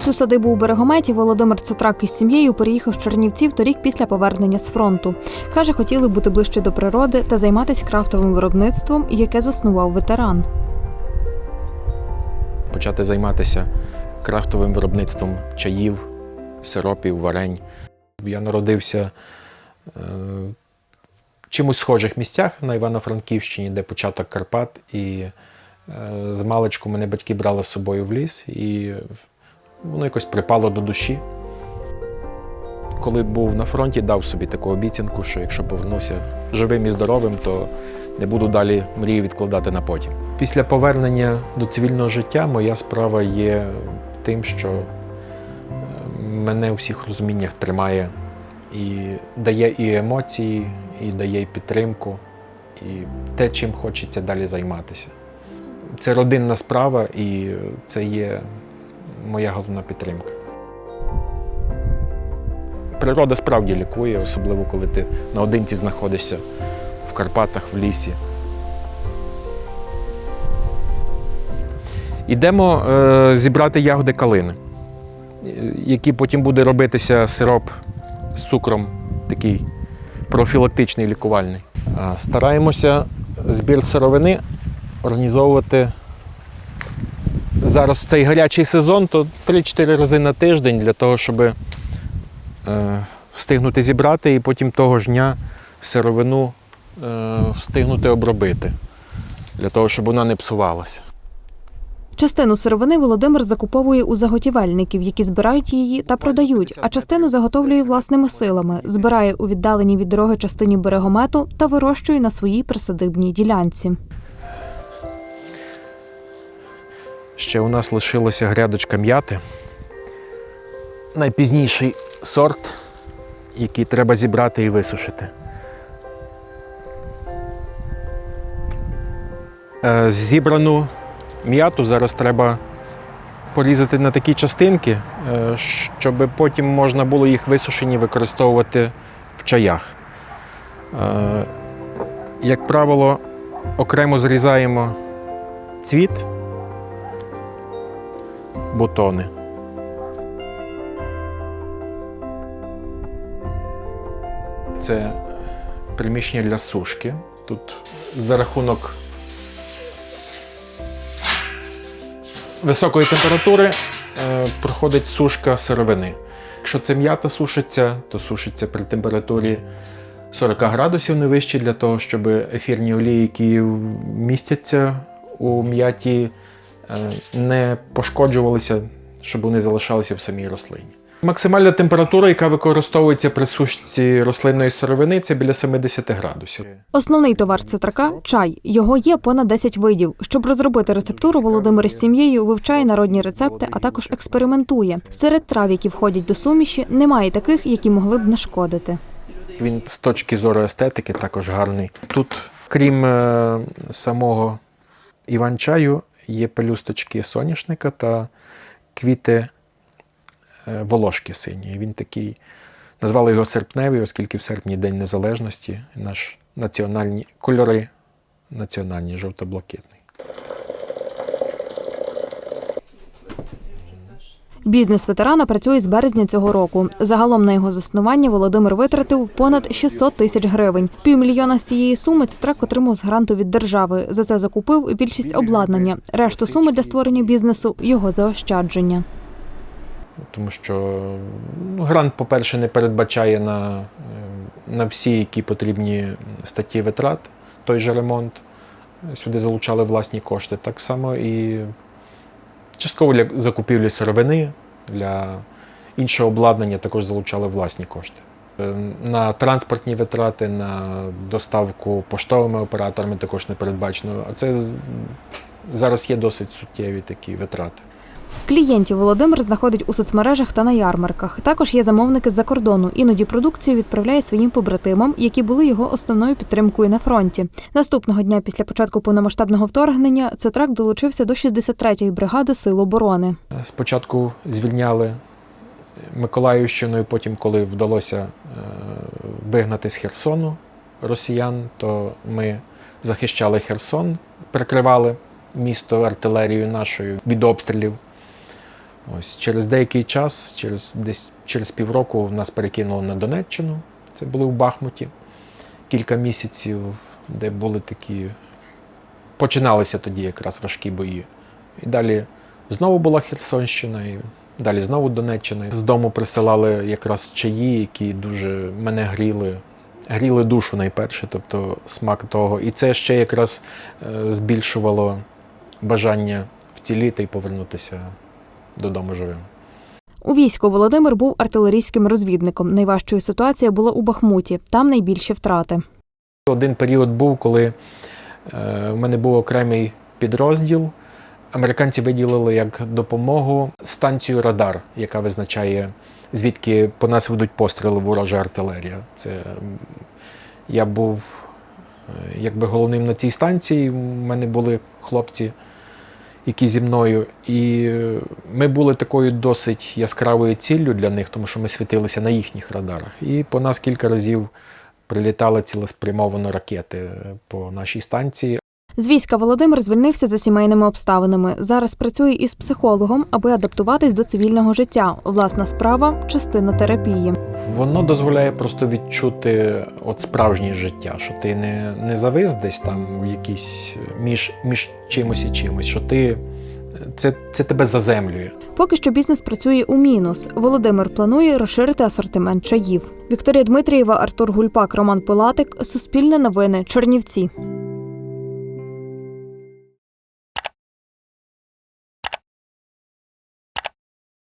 цю садибу у берегометі Володимир Цитрак із сім'єю переїхав з Чернівців торік після повернення з фронту. Каже, хотіли бути ближче до природи та займатися крафтовим виробництвом, яке заснував ветеран. почати займатися крафтовим виробництвом чаїв, сиропів, варень. Я народився е, чимось схожих місцях на Івано-Франківщині, де початок Карпат, і е, з маличку мене батьки брали з собою в ліс, і воно якось припало до душі. Коли був на фронті, дав собі таку обіцянку, що якщо повернуся живим і здоровим, то не буду далі мрію відкладати на потім. Після повернення до цивільного життя моя справа є тим, що е, мене у всіх розуміннях тримає і дає і емоції, і дає і підтримку, і те, чим хочеться далі займатися. Це родинна справа, і це є моя головна підтримка. Природа справді лікує, особливо коли ти наодинці знаходишся в Карпатах, в лісі. Ідемо е, зібрати ягоди калини, е, які потім буде робитися сироп з цукром, такий профілактичний лікувальний. Стараємося збір сировини організовувати зараз цей гарячий сезон, то 3-4 рази на тиждень для того, щоб е, встигнути зібрати і потім того ж дня сировину е, встигнути обробити, для того, щоб вона не псувалася. Частину сировини Володимир закуповує у заготівельників, які збирають її та продають, а частину заготовлює власними силами, збирає у віддаленій від дороги частині берегомету та вирощує на своїй присадибній ділянці. Ще у нас лишилася грядочка м'яти. Найпізніший сорт, який треба зібрати і висушити. Е, Зібрану м'яту зараз треба порізати на такі частинки, е, щоб потім можна було їх висушені використовувати в чаях. Е, Як правило, окремо зрізаємо цвіт бутони. Це приміщення для сушки. Тут за рахунок високої температури е, проходить сушка сировини. Якщо це м'ята сушиться, то сушиться при температурі 40 градусів не вище для того, щоб ефірні олії, які містяться у м'яті, не пошкоджувалися, щоб вони залишалися в самій рослині. Максимальна температура, яка використовується при сушці рослинної сировини, це біля 70 градусів. Основний товар цитрака чай. Його є понад 10 видів. Щоб розробити рецептуру, Володимир із сім'єю вивчає народні рецепти, а також експериментує. Серед трав, які входять до суміші, немає таких, які могли б нашкодити. Він з точки зору естетики також гарний. Тут, крім е, самого іван-чаю, є пелюсточки соняшника та квіти е, волошки синьої. Він такий, назвали його серпневий, оскільки в серпні День Незалежності, наш національні кольори національні, жовто-блакитний. Бізнес ветерана працює з березня цього року. Загалом на його заснування Володимир витратив понад 600 тисяч гривень. Півмільйона з цієї суми Цтрак отримав з гранту від держави. За це закупив більшість обладнання. Решту суми для створення бізнесу його заощадження. Тому що ну, грант, по-перше, не передбачає на, е, на всі, які потрібні статті витрат, той же ремонт. Сюди залучали власні кошти. Так само і частково для закупівлі сировини, для іншого обладнання також залучали власні кошти. Е, На транспортні витрати, на доставку поштовими операторами також не передбачено. А це зараз є досить суттєві такі витрати. Клієнтів Володимир знаходить у соцмережах та на ярмарках. Також є замовники з-за кордону. Іноді продукцію відправляє своїм побратимам, які були його основною підтримкою на фронті. Наступного дня після початку повномасштабного вторгнення Цетрак долучився до 63-ї бригади Сил оборони. Спочатку звільняли Миколаївщину, і потім, коли вдалося е, вигнати з Херсону росіян, то ми захищали Херсон, прикривали місто артилерією нашою від обстрілів. Ось через деякий час, через десь через півроку, нас перекинуло на Донеччину. Це були в Бахмуті кілька місяців, де були такі. Починалися тоді якраз важкі бої. І далі знову була Херсонщина, і далі знову Донеччина. З дому присилали якраз чаї, які дуже мене гріли. Гріли душу найперше, тобто смак того. І це ще якраз е, збільшувало бажання вціліти і повернутися додому живим. У війську Володимир був артилерійським розвідником. Найважчою ситуація була у Бахмуті. Там найбільші втрати. Один період був, коли е, в мене був окремий підрозділ. Американці виділили як допомогу станцію Радар, яка визначає, звідки по нас ведуть постріли ворожа артилерія. Це я був е, якби головним на цій станції. У мене були хлопці, які зі мною. І ми були такою досить яскравою ціллю для них, тому що ми світилися на їхніх радарах. І по нас кілька разів прилітали цілеспрямовано ракети по нашій станції. З війська Володимир звільнився за сімейними обставинами. Зараз працює із психологом, аби адаптуватись до цивільного життя. Власна справа частина терапії. Воно дозволяє просто відчути от справжнє життя, що ти не, не завис десь там в якійсь між, між чимось і чимось, що ти це, це тебе заземлює. Поки що бізнес працює у мінус. Володимир планує розширити асортимент чаїв. Вікторія Дмитрієва, Артур Гульпак, Роман Пилатик. Суспільне новини. Чернівці.